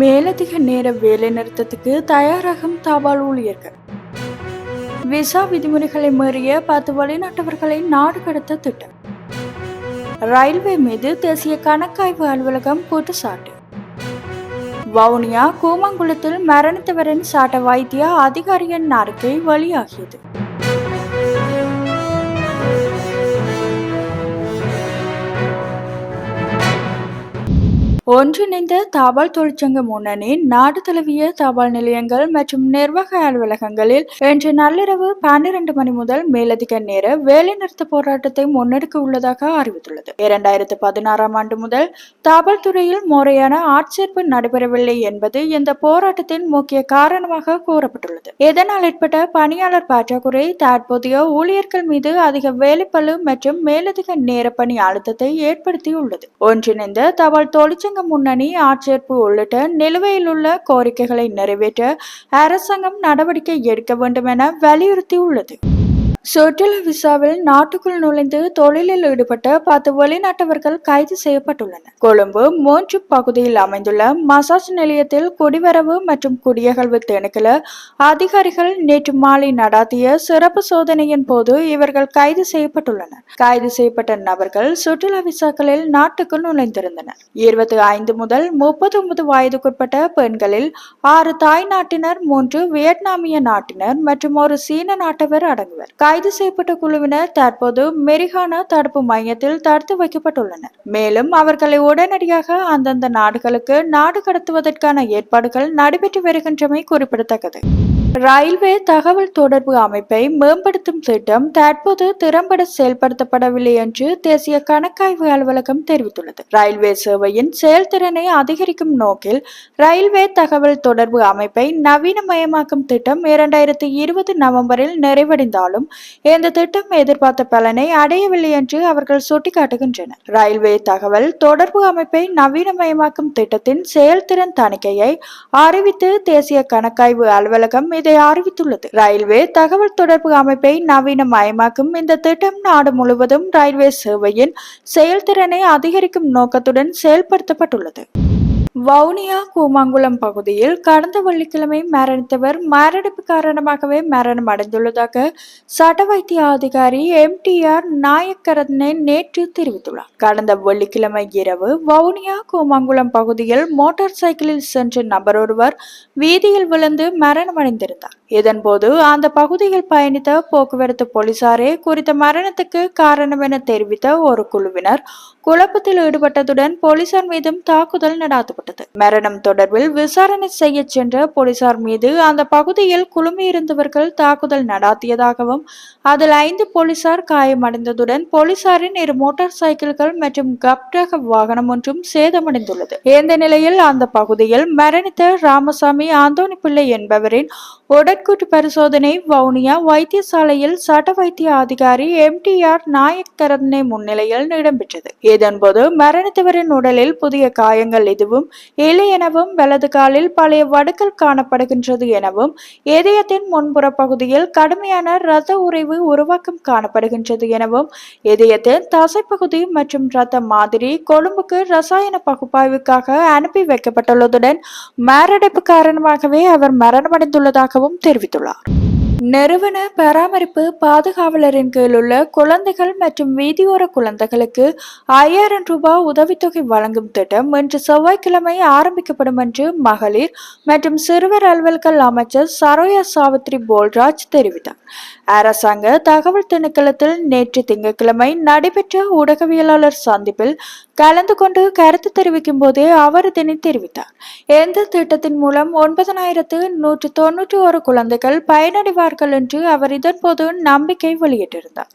மேலதிக நேர வேலை நிறுத்தத்துக்கு தயாராகும் தபால் ஊழியர்கள் விசா விதிமுறைகளை மீறிய பத்து வெளிநாட்டவர்களை நாடு கடத்த திட்டம். ரயில்வே மீது தேசிய கணக்காய்வு அலுவலகம் குற்றச்சாட்டு. வவுனியா கூமங்குளத்தில் மரணித்தவரின் சாட்ட வைத்திய அதிகாரியின் அறிக்கை வெளியாகியது. ஒன்றிணைந்த தபால் தொழிற்சங்க முன்னணி நாடு தழுவிய தபால் நிலையங்கள் மற்றும் நிர்வாக அலுவலகங்களில் இன்று நள்ளிரவு பன்னிரண்டு மணி முதல் மேலதிக நேர வேலைநிறுத்த போராட்டத்தை முன்னெடுக்க உள்ளதாக அறிவித்துள்ளது. இரண்டாயிரத்து பதினாறாம் ஆண்டு முதல் தபால் துறையில் முறையான ஆட்சேர்ப்பு நடைபெறவில்லை என்பது இந்த போராட்டத்தின் முக்கிய காரணமாக கூறப்பட்டுள்ளது. இதனால் ஏற்பட்ட பணியாளர் பற்றாக்குறை தற்போதைய ஊழியர்கள் மீது அதிக வேலைப்பளு மற்றும் மேலதிக நேர பணி அழுத்தத்தை ஏற்படுத்தியுள்ளது. ஒன்றிணைந்த தபால் தொழிற்சங்க முன்னணி ஆட்சேர்ப்பு உள்ளிட்ட நிலுவையில் உள்ள கோரிக்கைகளை நிறைவேற்ற அரசாங்கம் நடவடிக்கை எடுக்க வேண்டும் என வலியுறுத்தியுள்ளது. சுற்றுலா விசாவில் நாட்டுக்குள் நுழைந்து தொழிலில் ஈடுபட்ட பத்து வெளிநாட்டவர்கள் கைது செய்யப்பட்டுள்ளனர். கொழும்பு மூன்று பகுதியில் அமைந்துள்ள மசாஜ் நிலையத்தில் குடிவரவு மற்றும் குடியகழ்வு திணைக்கள அதிகாரிகள் நேற்று மாலை நடாத்திய சிறப்பு சோதனையின் போது இவர்கள் கைது செய்யப்பட்டுள்ளனர். கைது செய்யப்பட்ட நபர்கள் சுற்றுலா விசாக்களில் நாட்டுக்குள் நுழைந்திருந்தனர். இருபத்தி ஐந்து முதல் முப்பத்தி ஒன்பது வயதுக்குட்பட்ட பெண்களில் ஆறு தாய் நாட்டினர் மூன்று வியட்நாமிய நாட்டினர் மற்றும் ஒரு சீன நாட்டவர் அடங்குவர். கைது செய்யப்பட்ட குழுவினர் தற்போது மெரிஹானா தடுப்பு மையத்தில் தடுத்து வைக்கப்பட்டுள்ளனர். மேலும் அவர்களை உடனடியாக அந்தந்த நாடுகளுக்கு நாடு கடத்துவதற்கான ஏற்பாடுகள் நடைபெற்று வருகின்றமை குறிப்பிடத்தக்கது. ரயில்வே தகவல் தொடர்பு அமைப்பை மேம்படுத்தும் திட்டம் தற்போது திறம்பட செயல்படுத்தப்படவில்லை என்று தேசிய கணக்காய்வு அலுவலகம் தெரிவித்துள்ளது. ரயில்வே சேவையின் செயல்திறனை அதிகரிக்கும் நோக்கில் ரயில்வே தகவல் தொடர்பு அமைப்பை நவீனமயமாக்கும் திட்டம் இரண்டாயிரத்தி இருபது நவம்பரில் நிறைவடைந்தாலும் இந்த திட்டம் எதிர்பார்த்த பலனை அடையவில்லை என்று அவர்கள் சுட்டிக்காட்டுகின்றனர். ரயில்வே தகவல் தொடர்பு அமைப்பை நவீனமயமாக்கும் திட்டத்தின் செயல்திறன் தணிக்கையை அறிவித்து தேசிய கணக்காய்வு அலுவலகம் இதை அறிவித்துள்ளது. ரயில்வே தகவல் தொடர்பு அமைப்பை நவீனமயமாக்கும் இந்த திட்டம் நாடு முழுவதும் ரயில்வே சேவையின் செயல்திறனை அதிகரிக்கும் நோக்கத்துடன் செயல்படுத்தப்பட்டுள்ளது. வவுனியா கூமாங்குளம் பகுதியில் கடந்த வெள்ளிக்கிழமை மரணித்தவர் மரணிப்பு காரணமாகவே மரணம் அடைந்துள்ளதாக சட்ட வைத்திய அதிகாரி எம் டி ஆர் நாயக்கரத்னே நேற்று தெரிவித்துள்ளார். கடந்த வெள்ளிக்கிழமை இரவு வவுனியா கூமாங்குளம் பகுதியில் மோட்டார் சைக்கிளில் சென்ற நபர் ஒருவர் வீதியில் விழுந்து மரணமடைந்திருந்தார் இதன்போது அந்த பகுதியில் பயணித்த போக்குவரத்து போலீசாரே குறித்த மரணத்துக்கு காரணம் என தெரிவித்த ஒரு குழுவினர் குழப்பத்தில் ஈடுபட்டதுடன் போலீசார் மீதும் தாக்குதல் நடாத்தப்பட்டது. மரணம் தொடர்பில் விசாரணை செய்ய சென்ற போலீசார் மீது அந்த பகுதியில் குழுமியிருந்தவர்கள் தாக்குதல் நடாத்தியதாகவும் அதில் ஐந்து போலீசார் காயமடைந்ததுடன் போலீசாரின் இரு மோட்டார் சைக்கிள்கள் மற்றும் கப்டக வாகனம் ஒன்றும் சேதமடைந்துள்ளது. இந்த நிலையில் அந்த பகுதியில் மரணித்த ராமசாமி ஆந்தோனி பிள்ளை என்பவரின் உடற்கூட்டு பரிசோதனை வவுனியா வைத்தியசாலையில் சட்ட வைத்திய அதிகாரி எம் டி ஆர் நாயக் முன்னிலையில் இடம்பெற்றது இதன்போது மரணித்தவரின் உடலில் புதிய காயங்கள் எதுவும் இல்லை எனவும் வலது காலில் பழைய வடுக்கள் காணப்படுகின்றது எனவும் இதயத்தின் முன்புற பகுதியில் கடுமையான இரத்த உறைவு உருவாக்கம் காணப்படுகின்றது எனவும் இதயத்தின் தசைப்பகுதி மற்றும் இரத்த மாதிரி கொழும்புக்கு ரசாயன பகுப்பாய்வுக்காக அனுப்பி வைக்கப்பட்டுள்ளதுடன் மாரடைப்பு காரணமாகவே அவர் மரணமடைந்துள்ளதாகவும் தெரிவித்துள்ளார். நிறுவன பராமரிப்பு பாதுகாவலரின் கீழ் உள்ள குழந்தைகள் மற்றும் வீதியோர குழந்தைகளுக்கு ஐயாயிரம் ரூபாய் உதவித்தொகை வழங்கும் திட்டம் இன்று செவ்வாய்க்கிழமை ஆரம்பிக்கப்படும் என்று மகளிர் மற்றும் சிறுவர் அலுவல்கள் அமைச்சர் சரோயா சாவித்ரி போல்ராஜ் தெரிவித்தார். அரசாங்க தகவல் திணைக்களத்தில் நேற்று திங்கட்கிழமை நடைபெற்ற ஊடகவியலாளர் சந்திப்பில் கலந்து கொண்டு கருத்து தெரிவிக்கும் போதே அவர் இதனை தெரிவித்தார். எந்த திட்டத்தின் மூலம் ஒன்பதனாயிரத்து நூற்று தொன்னூற்றி ஒரு குழந்தைகள் பயனடைவார்கள் என்று அவர் இதன்போது நம்பிக்கை வெளியிட்டிருந்தார்.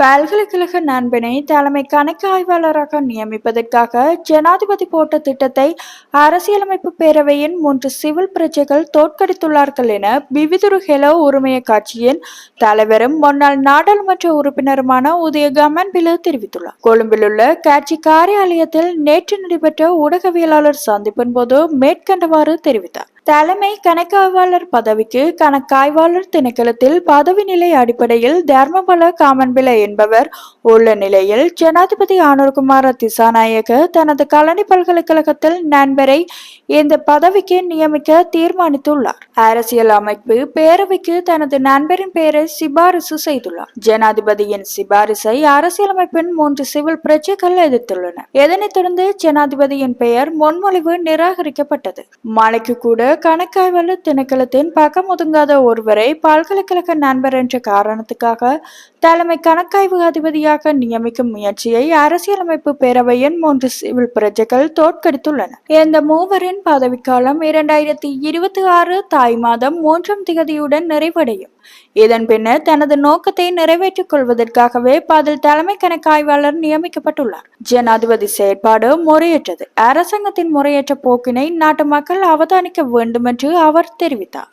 பல்கலைக்கழக நண்பனை தலைமை கணக்கு ஆய்வாளராக நியமிப்பதற்காக ஜனாதிபதி போட்ட திட்டத்தை அரசியலமைப்பு பேரவையின் மூன்று சிவில் பிரஜைகள் தோற்கடித்துள்ளார்கள் என பிவிதுரு ஹெலோ உரிமைய கட்சியின் தலைவரும் முன்னாள் நாடாளுமன்ற உறுப்பினருமான உதய கமன்பில தெரிவித்துள்ளார். கொழும்பில் உள்ள கட்சி காரியாலயத்தில் நேற்று நடைபெற்ற ஊடகவியலாளர் சந்திப்பின் போது மேற்கண்டவாறு தெரிவித்தார். தலைமை கணக்காய்வாளர் பதவிக்கு கணக்காய்வாளர் திணைக்களத்தில் பதவி நிலை அடிப்படையில் தர்மபல காமன்பில என்பவர். உள்ள நிலையில் ஜனாதிபதி ஆனூர்குமார் திசாநாயக தனது கலனி பல்கலைக்கழகத்தில் நண்பரை இந்த பதவிக்கு நியமிக்க தீர்மானித்துள்ளார். அரசியல் அமைப்பு பேரவைக்கு தனது நண்பரின் பெயரை சிபாரிசு செய்துள்ளார். ஜனாதிபதியின் சிபாரிசை அரசியலமைப்பின் மூன்று சிவில் பிரச்சைகள் எதிர்த்துள்ளன இதனைத் தொடர்ந்து ஜனாதிபதியின் பெயர் முன்மொழிவு நிராகரிக்கப்பட்டது. மலைக்கு கூட கணக்காய்வாளர் திணைக்களத்தின் பக்கம் ஒதுங்காத ஒருவரை பல்கலைக்கழக நண்பர் என்ற காரணத்துக்காக தலைமை கணக்காய்வு அதிபதியாக நியமிக்கும் முயற்சியை அரசியலமைப்பு பேரவையின் மூன்று சிவில் பிரஜைகள் தோற்கடித்துள்ளன இந்த மூவரின் பதவிக்காலம் இரண்டாயிரத்தி இருபத்தி ஆறு தாய் மாதம் மூன்றாம் திகதியுடன் நிறைவடையும். இதன் பின்னர் தனது நோக்கத்தை நிறைவேற்றிக் கொள்வதற்காகவே பதில் தலைமை கணக்காய்வாளர் நியமிக்கப்பட்டுள்ளார். ஜனாதிபதி செயற்பாடு முறையற்றது. அரசாங்கத்தின் முறையற்ற போக்கினை நாட்டு மக்கள் அவதானிக்க வேண்டும் என்று அவர் தெரிவித்தார்.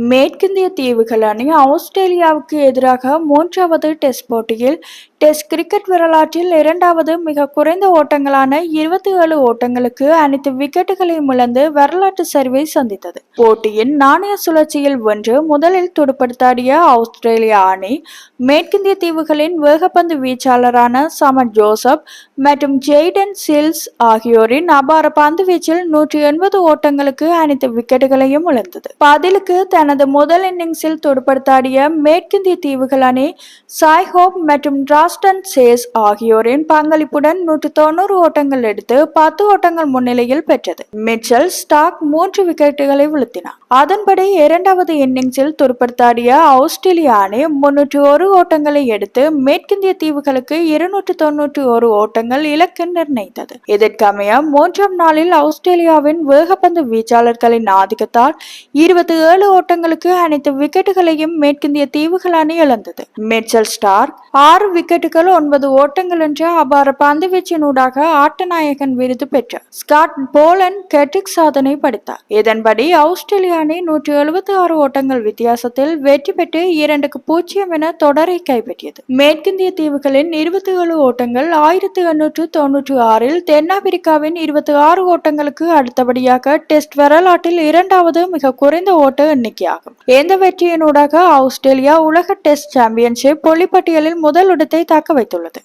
மேற்கிந்திய தீவுகள் அணி ஆஸ்திரேலியாவுக்கு எதிராக மூன்றாவது டெஸ்ட் போட்டியில் டெஸ்ட் கிரிக்கெட் வரலாற்றில் இரண்டாவது மிக குறைந்த ஓட்டங்களான இருபத்தி ஏழு ஓட்டங்களுக்கு அனைத்து விக்கெட்டுகளையும் இழந்து வரலாற்று சரிவை சந்தித்தது. போட்டியின் நாணய சுழற்சியில் ஒன்று முதலில் துடுப்படுத்தாடிய ஆஸ்திரேலிய அணி மேற்கிந்திய தீவுகளின் வேகப்பந்து வீச்சாளரான சமன் ஜோசப் மற்றும் ஜெய்டன் சில்ஸ் ஆகியோரின் அபார பந்து வீச்சில் நூற்றி எண்பது ஓட்டங்களுக்கு அனைத்து விக்கெட்டுகளையும் இழந்தது. பதிலுக்கு தனது முதல் இன்னிங்ஸில் துடுப்படுத்தாடிய மேற்கிந்திய தீவுகள் அணி சாய்ஹோப் மற்றும் ராஸ்டன் சேஸ் ஆகியோரின் பங்களிப்புடன் நூற்றி தொண்ணூறு ஓட்டங்கள் எடுத்து பத்து ஓட்டங்கள் முன்னிலையில் பெற்றது. மிச்சல் ஸ்டாக் மூன்று விக்கெட்டுகளை வீழ்த்தினார். அதன்படி இரண்டாவது இன்னிங்ஸில் துருப்படுத்தாடிய ஆஸ்திரேலிய அணி முன்னூற்றி ஒரு ஓட்டங்களை எடுத்து மேற்கிந்திய தீவுகளுக்கு இருநூற்று தொன்னூற்றி ஒரு ஓட்டங்கள் இலக்கு நிர்ணயித்தது. இதற்கமைய மூன்றாம் நாளில் ஆஸ்திரேலியாவின் வேகப்பந்து வீச்சாளர்களின் ஆதிக்கத்தால் இருபத்தி ஏழு ஓட்டங்களுக்கு அனைத்து விக்கெட்டுகளையும் மேற்கிந்திய தீவுகள் அணி இழந்தது. மிச்சல் ஸ்டார் ஆறு விக்கெட் விக்கெட்டுகள் ஒன்பது ஓட்டங்கள் என்ற அபார பந்துவீச்சினூடாக ஆட்டநாயகன் விருது பெற்றார். ஸ்காட் போலன் கெட்டிக் சாதனை படைத்தார். இதன்படி ஆஸ்திரேலிய அணி நூற்றி எழுபத்தி ஆறு ஓட்டங்கள் வித்தியாசத்தில் வெற்றி பெற்று இரண்டுக்கு பூஜ்ஜியம் என தொடரை கைப்பற்றியது. மேற்கிந்திய தீவுகளின் இருபத்தி ஏழு ஓட்டங்கள் ஆயிரத்தி எண்ணூற்று தொன்னூற்றி ஆறில் தென்னாப்பிரிக்காவின் இருபத்தி ஆறு ஓட்டங்களுக்கு அடுத்தபடியாக டெஸ்ட் வரலாற்றில் இரண்டாவது மிக குறைந்த ஓட்ட எண்ணிக்கையாகும். இந்த வெற்றியினூடாக ஆஸ்திரேலியா உலக டெஸ்ட் சாம்பியன்ஷிப் புள்ளிப்பட்டியலில் முதல் இடத்தை தாக்க வைத்துள்ளது.